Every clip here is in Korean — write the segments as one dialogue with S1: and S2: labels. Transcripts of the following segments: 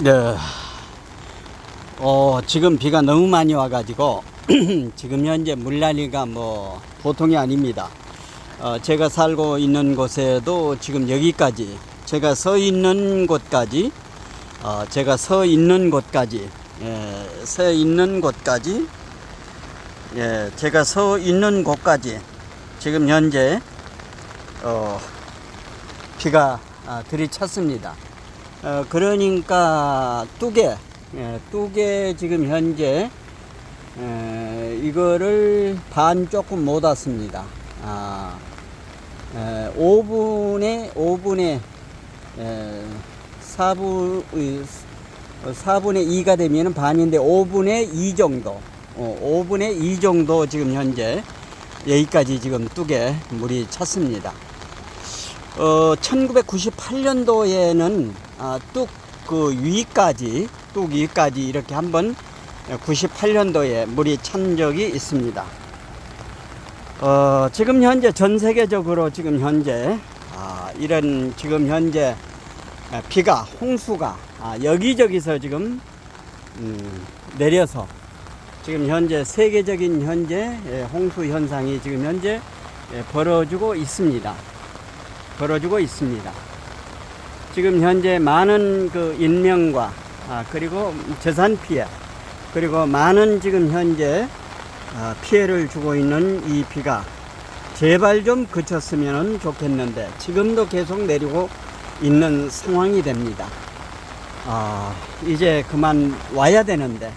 S1: 네. 어, 지금 비가 너무 많이 와가지고, 지금 현재 물난리가 뭐, 보통이 아닙니다. 어, 제가 살고 있는 곳에도 지금 여기까지, 제가 서 있는 곳까지, 어, 제가 서 있는 곳까지, 예, 서 있는 곳까지, 예, 제가 서 있는 곳까지, 지금 현재, 어, 비가 아, 들이찼습니다. 어, 그러니까 뚜개, 예, 뚜개 지금 현재 에, 이거를 반 조금 못 왔습니다. 아, 에, 5분에 5분에 에, 4분 4분의 2가 되면 반인데 5분의 2 정도, 어, 5분의 2 정도 지금 현재 여기까지 지금 뚜개 물이 찼습니다. 어, 1998년도에는 아, 뚝그 위까지 뚝 위까지 이렇게 한번 98년도에 물이 찬 적이 있습니다. 어, 지금 현재 전 세계적으로 지금 현재 아, 이런 지금 현재 아, 비가 홍수가 아, 여기저기서 지금 음, 내려서 지금 현재 세계적인 현재 예, 홍수 현상이 지금 현재 예, 벌어지고 있습니다. 벌어지고 있습니다. 지금 현재 많은 그 인명과 아, 그리고 재산 피해 그리고 많은 지금 현재 아, 피해를 주고 있는 이 비가 제발 좀 그쳤으면 좋겠는데 지금도 계속 내리고 있는 상황이 됩니다. 아, 이제 그만 와야 되는데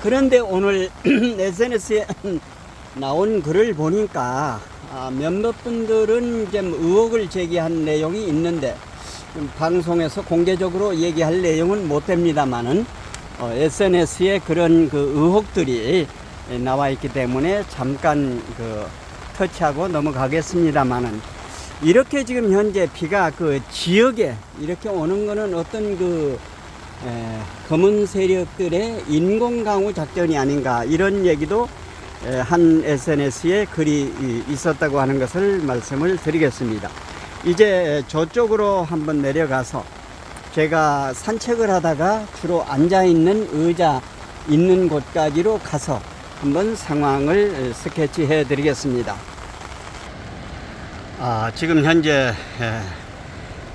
S1: 그런데 오늘 SNS에 나온 글을 보니까 아, 몇몇 분들은 좀 의혹을 제기한 내용이 있는데 좀 방송에서 공개적으로 얘기할 내용은 못 됩니다만은 어, SNS에 그런 그 의혹들이 나와 있기 때문에 잠깐 그 터치하고 넘어가겠습니다만은 이렇게 지금 현재 비가 그 지역에 이렇게 오는 거는 어떤 그 에, 검은 세력들의 인공 강우 작전이 아닌가 이런 얘기도 에, 한 SNS에 글이 이- 있었다고 하는 것을 말씀을 드리겠습니다. 이제 저쪽으로 한번 내려가서 제가 산책을 하다가 주로 앉아 있는 의자 있는 곳까지로 가서 한번 상황을 스케치해 드리겠습니다. 아, 지금 현재 에,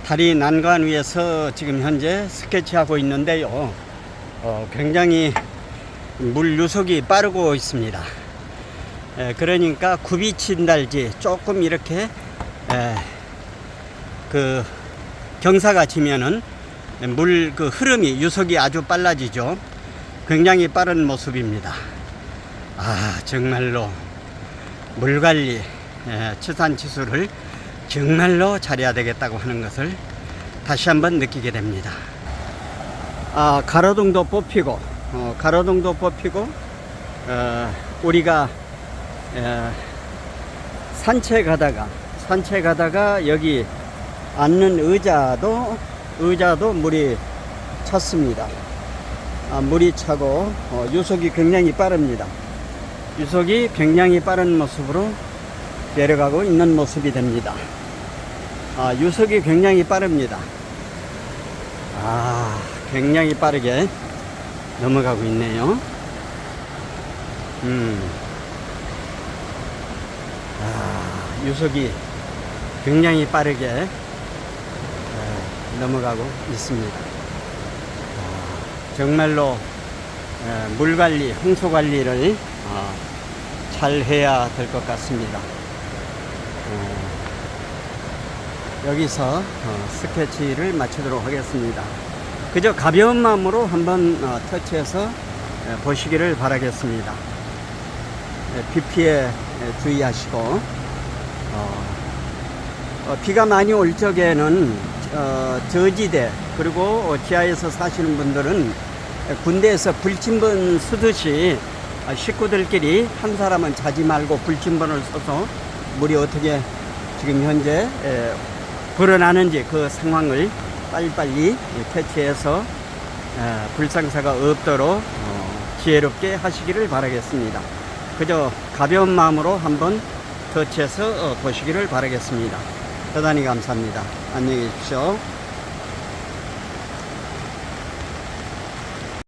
S1: 다리 난간 위에서 지금 현재 스케치하고 있는데요. 어, 굉장히 물 유속이 빠르고 있습니다. 에, 그러니까 굽이친 달지 조금 이렇게 에, 그 경사가 지면은 물 그 흐름이 유속이 아주 빨라지죠. 굉장히 빠른 모습입니다. 아 정말로 물 관리 에, 치산 치수를 정말로 잘해야 되겠다고 하는 것을 다시 한번 느끼게 됩니다. 아 가로등도 뽑히고 어, 가로등도 뽑히고 어, 우리가 에, 산책하다가 산책하다가 여기 앉는 의자도 의자도 물이 찼습니다. 아, 물이 차고 어, 유속이 굉장히 빠릅니다. 유속이 굉장히 빠른 모습으로 내려가고 있는 모습이 됩니다. 아, 유속이 굉장히 빠릅니다. 아, 굉장히 빠르게 넘어가고 있네요. 음. 아, 유속이 굉장히 빠르게 에, 넘어가고 있습니다. 아, 정말로 에, 물 관리, 홍수 관리를 어, 잘 해야 될 것 같습니다. 어, 여기서 어, 스케치를 마치도록 하겠습니다. 그저 가벼운 마음으로 한번 어, 터치해서 에, 보시기를 바라겠습니다. 에, 비 피해 에, 주의하시고 어, 어, 비가 많이 올 적에는 어, 저지대 그리고 어, 지하에서 사시는 분들은 군대에서 불침번 쓰듯이 어, 식구들끼리 한 사람은 자지 말고 불침번을 써서 물이 어떻게 지금 현재 에, 불어나는지 그 상황을 빨리빨리 캐치해서 에, 불상사가 없도록 어, 지혜롭게 하시기를 바라겠습니다. 그저 가벼운 마음으로 한번 터치해서 어, 보시기를 바라겠습니다. 대단히 감사합니다. 안녕히 계십시오.